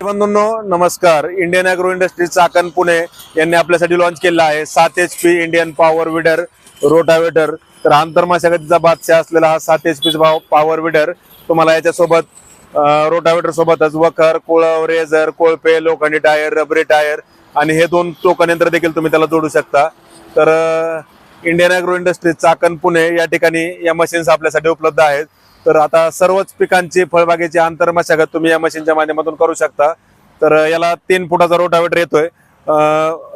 बंधूंनो नमस्कार. Indian agro industry Chakan Pune यांनी आपल्यासाठी लॉन्च केलेला आहे. सात H P Indian power weeder rotavator तर आंतरमाशागतीचा बादशाह असलेला हा सात एच पी पॉवर विडर तुम्हाला याच्यासोबत रोटावेटर सोबतच वखर कोळव रेझर कोळपे लोखंडी टायर रबरी टायर आणि हे दोन टोकन यंत्र देखील तुम्ही त्याला जोडू शकता. तर Indian agro industry Chakan Pune या ठिकाणी या मशीन्स आपल्यासाठी उपलब्ध आहेत. तर आता सर्वच पिकांची फळबागेची आंतरमशागत तुम्ही या मशीनच्या माध्यमातून करू शकता. तर याला तीन फुटाचा रोटावेटर येतोय.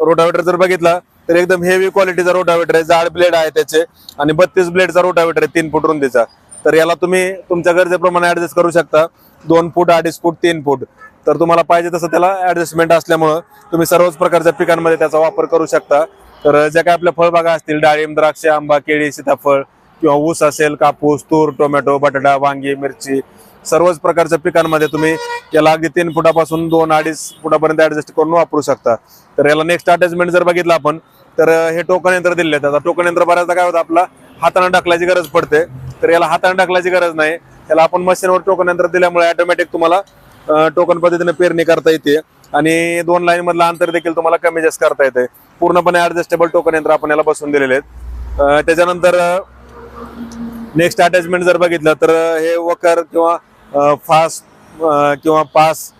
रोटावेटर जर बघितला तर एकदम हेवी क्वालिटीचा रोटावेटर आहे. जाड ब्लेड आहे त्याचे आणि बत्तीस ब्लेडचा रोटावेटर आहे तीन फूट रुंदीचा. तर याला तुम्ही तुमच्या गरजेप्रमाणे ऍडजस्ट करू शकता. दोन फूट अडीच फूट तीन फूट. तर तुम्हाला पाहिजे तसं त्याला ऍडजस्टमेंट असल्यामुळं तुम्ही सर्वच प्रकारच्या पिकांमध्ये त्याचा वापर करू शकता. तर ज्या काय आपल्या फळबागा असतील डाळिंब द्राक्ष आंबा केळी सीताफळ किंवा ऊस असेल कापूस तूर टोमॅटो बटाटा वांगी मिरची सर्वच प्रकारच्या पिकांमध्ये तुम्ही याला अगदी तीन फुटापासून दोन अडीच फुटापर्यंत ऍडजस्ट करून वापरू शकता. तर याला नेक्स्ट अटॅचमेंट जर बघितलं आपण तर हे टोकन यंत्र दिले आहेत. आता टोकन यंत्र बऱ्याचदा काय होतं आपला हाताने टाकल्याची गरज पडते. तर याला हाताने टाकल्याची गरज नाही. याला आपण मशीनवर टोकन यंत्र दिल्यामुळे ऑटोमॅटिक तुम्हाला टोकन पद्धतीने पेरणी करता येते. आणि दोन लाईन मधलं अंतर देखील तुम्हाला कमी जास्त करता येते. पूर्णपणे ऍडजस्टेबल टोकन यंत्र आपण याला बसून दिलेले आहेत. त्याच्यानंतर नेक्स्ट अटॅचमेंट जर बघितलं तर हे वकर किंवा फास्ट किंवा पास